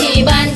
ที่บ้าน